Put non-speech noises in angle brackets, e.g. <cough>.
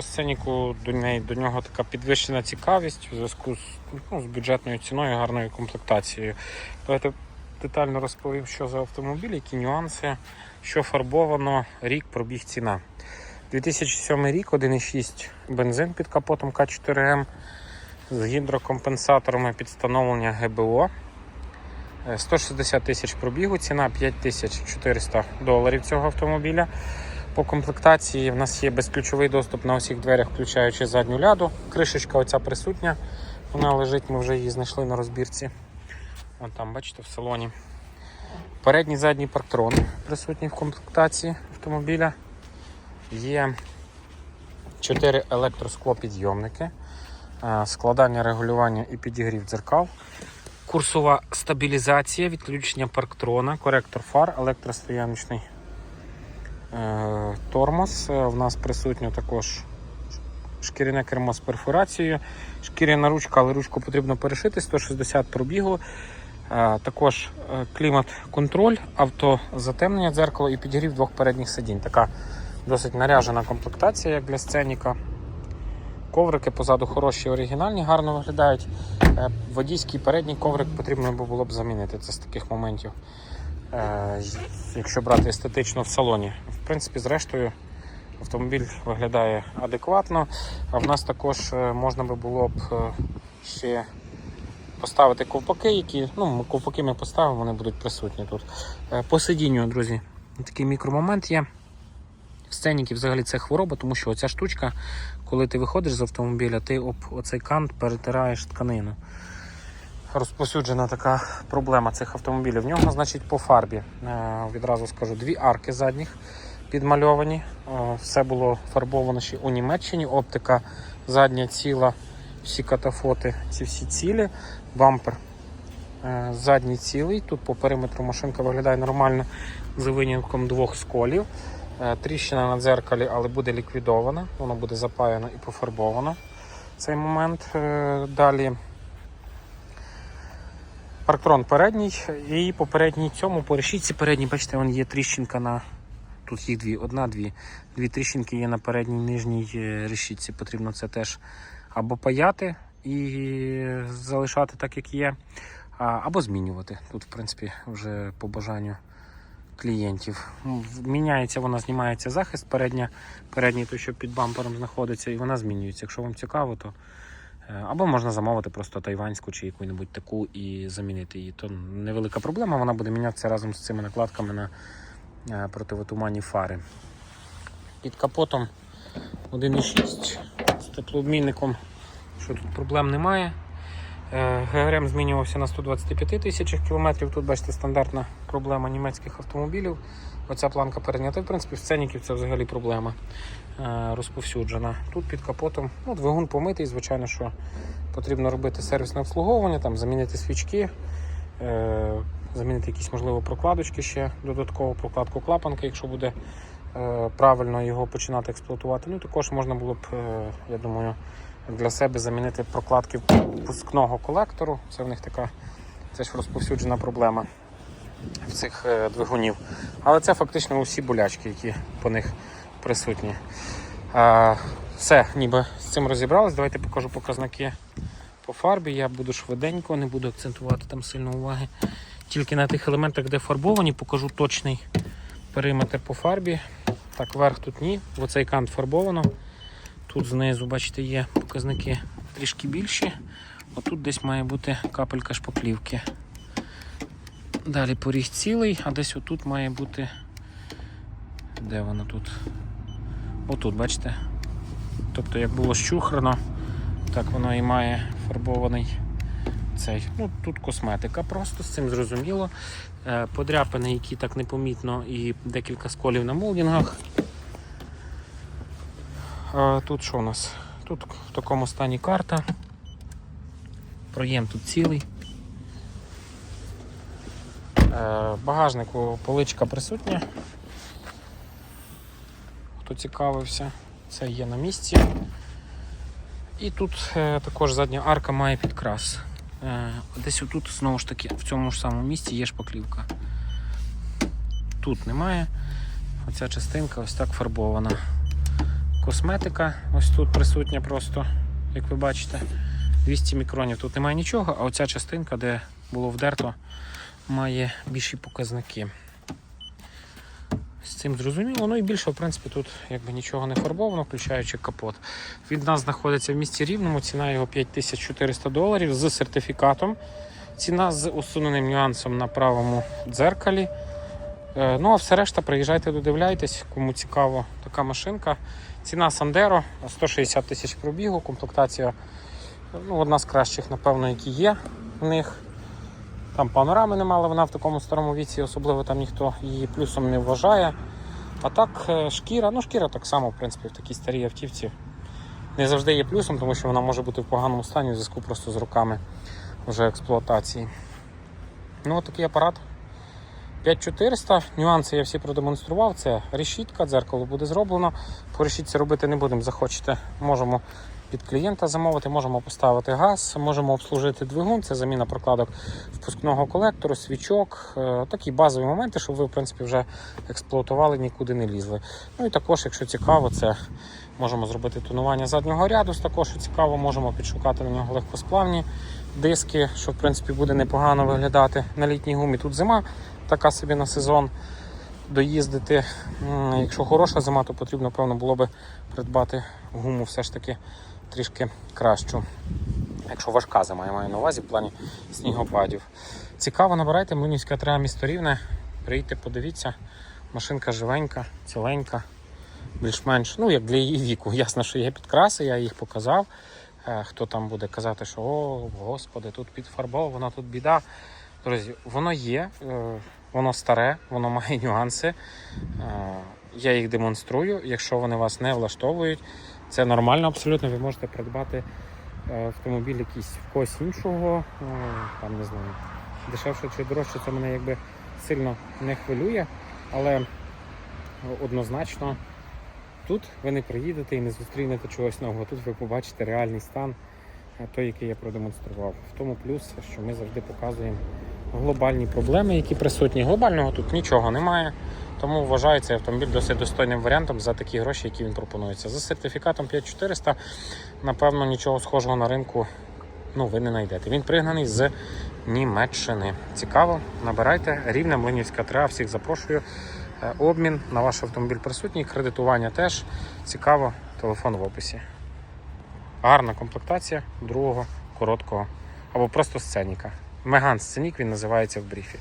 по сценіку до неї до нього така підвищена цікавість у зв'язку з, ну, з бюджетною ціною, гарною комплектацією. Давайте детально розповім, що за автомобіль, які нюанси, що фарбовано, рік, пробіг ціна. 2007 рік, 1,6 бензин під капотом К4М з гідрокомпенсаторами під встановлення ГБО. Е, 160 тисяч пробігу, ціна 5400 доларів цього автомобіля. По комплектації в нас є безключовий доступ на усіх дверях, включаючи задню ляду. Кришечка оця присутня. Вона лежить, ми вже її знайшли на розбірці. Вон там, бачите, в салоні. Передній задній парктрон присутній в комплектації автомобіля. Є 4 електросклопідйомники, е, складання регулювання і підігрів дзеркал. Курсова стабілізація, відключення парктрона, коректор фар, електростояночний тормоз. Е, В нас присутньо також шкіряне кермо з перфорацією, шкіряна ручка, але ручку потрібно перешити, 160 пробігу. Е, Також е, клімат-контроль, автозатемнення дзеркало і підігрів двох передніх сидінь. Така досить наряжена комплектація, як для сценіка. Коврики позаду хороші, оригінальні, гарно виглядають. Е, Водійський передній коврик потрібно було б замінити. Це з таких моментів, е, якщо брати естетично в салоні. В принципі, зрештою, автомобіль виглядає адекватно, а в нас також е, можна би було б е, ще поставити ковпаки, які. Ну, ковпаки ми поставимо, вони будуть присутні тут. Е, По сидінню, друзі, такий мікромомент є. В сценіки взагалі це хвороба, тому що оця штучка, коли ти виходиш з автомобіля, ти об оцей кант перетираєш тканину. Розповсюджена така проблема цих автомобілів. В нього, значить, по фарбі. Е, Відразу скажу, дві арки задніх підмальовані. Е, Все було фарбовано ще у Німеччині. Оптика задня ціла, всі катафоти, ці всі цілі. Бампер е, задній цілий. Тут по периметру машинка виглядає нормально з винятком двох сколів. Тріщина на дзеркалі, але буде ліквідована, воно буде запаяно і пофарбовано в цей момент. Далі парктрон передній і по передній цьому, по решітці передній, бачите, вон є тріщинка на. Тут їх дві, одна-дві. Дві тріщинки є на передній нижній е, решітці. Потрібно це теж або паяти і залишати так, як є, або змінювати. Тут, в принципі, вже по бажанню клієнтів. Ну, Міняється вона, знімається захист передня, передній, той, що під бампером знаходиться, і вона змінюється. Якщо вам цікаво, то або можна замовити просто тайванську чи яку-небудь таку і замінити її. То невелика проблема, вона буде мінятися разом з цими накладками на е, противотуманні фари. Під капотом 1,6 з теплообмінником, що тут проблем немає. Е, ГРМ змінювався на 125 тисячах кілометрів. Тут, бачите, стандартна проблема німецьких автомобілів. Оця планка перейнята. В принципі, в сценіків це взагалі проблема е, розповсюджена. Тут під капотом ну, двигун помитий, звичайно, що потрібно робити сервісне обслуговування, там, замінити свічки, е, замінити якісь, можливо, прокладочки ще, додатково прокладку клапанки, якщо буде правильно його починати експлуатувати. Ну, також можна було б, я думаю, для себе замінити прокладки впускного колектору. Це в них така це ж розповсюджена проблема в цих е, двигунів. Але це фактично усі болячки, які по них присутні. Все, ніби з цим розібрались. Давайте покажу показники по фарбі. Я буду швиденько, не буду акцентувати там сильно уваги. Тільки на тих елементах, де фарбовані, покажу точний периметр по фарбі. Так, верх тут ні, в оцей кант фарбовано. Тут знизу, бачите, є показники трішки більші. Отут десь має бути капелька шпаклівки. Далі поріг цілий, а десь отут має бути. Де воно тут? Отут, бачите? Тобто, як було щухрано, так воно і має фарбований цей. Ну, тут косметика просто з цим зрозуміло. Е, Подряпини, які так непомітно, і декілька сколів на молдінгах. Тут що у нас? Тут в такому стані карта. Проєм тут цілий. Е, Багажнику поличка присутня. Хто цікавився, це є на місці. І тут е, також задня арка має підкрас. Е, Десь отут знову ж таки в цьому ж самому місці є шпаклівка. Тут немає. Оця частинка ось так фарбована. Косметика ось тут присутня просто, як ви бачите. 200 мікронів. Тут немає нічого, а оця частинка, де було вдерто, має більші показники. З цим зрозуміло. Ну і більше, в принципі, тут якби нічого не фарбовано, включаючи капот. Він у нас знаходиться в місті Рівному, ціна його 5400 доларів з сертифікатом. Ціна з усуненим нюансом на правому дзеркалі. Е, Ну, а все решта, приїжджайте, додивляйтесь, кому цікаво така машинка. Ціна Сандеро 160 тисяч пробігу, комплектація ну, одна з кращих, напевно, які є в них. Там панорами не мала вона в такому старому віці, особливо там ніхто її плюсом не вважає. А так, е, шкіра, ну шкіра так само, в принципі, в такій старій автівці не завжди є плюсом, тому що вона може бути в поганому стані у зв'язку просто з роками вже експлуатації. Ну, такий апарат. 5400. Нюанси я всі продемонстрував. Це решітка, дзеркало буде зроблено. По решітці робити не будемо. Захочете, можемо під клієнта замовити, можемо поставити газ, можемо обслужити двигун, це заміна прокладок впускного колектору, свічок. Е, Такі базові моменти, щоб ви в принципі вже експлуатували, нікуди не лізли. Ну і також, якщо цікаво, це можемо зробити тонування заднього ряду. Також цікаво, можемо підшукати на нього легкосплавні диски, що в принципі буде непогано виглядати на літній гумі. Тут зима така собі на сезон доїздити. Якщо хороша зима, то потрібно, певно, було би придбати гуму все ж таки трішки кращу. Якщо важка зима, я маю на увазі в плані снігопадів. Цікаво, набирайте Млинівська треба місто рівне. Приїдьте, подивіться. Машинка живенька, ціленька, більш-менш, ну як для її віку. <laughs> Ясно, що є підкраси, я їх показав. Е, Хто там буде казати, що о, господи, тут підфарбовано, тут біда. Друзі, воно є, е, воно старе, воно <laughs> має нюанси. Е, Я їх демонструю. Якщо вони вас не влаштовують, це нормально абсолютно. Ви можете придбати е, автомобіль якийсь в когось іншого, е, там не знаю, дешевше чи дорожче, це мене якби сильно не хвилює, але однозначно тут ви не приїдете і не зустрінете чогось нового. Тут ви побачите реальний стан, той, який я продемонстрував. В тому плюс, що ми завжди показуємо глобальні проблеми, які присутні. Глобального тут нічого немає. Тому вважаю цей автомобіль досить достойним варіантом за такі гроші, які він пропонується. За сертифікатом 5400, напевно, нічого схожого на ринку ну, ви не знайдете. Він пригнаний з Німеччини. Цікаво, набирайте. Рівне Млинівська 3, всіх запрошую. Е, Обмін на ваш автомобіль присутній, кредитування теж. Цікаво, телефон в описі. Гарна комплектація другого короткого або просто сценіка. Меган сценік він називається в бріфі.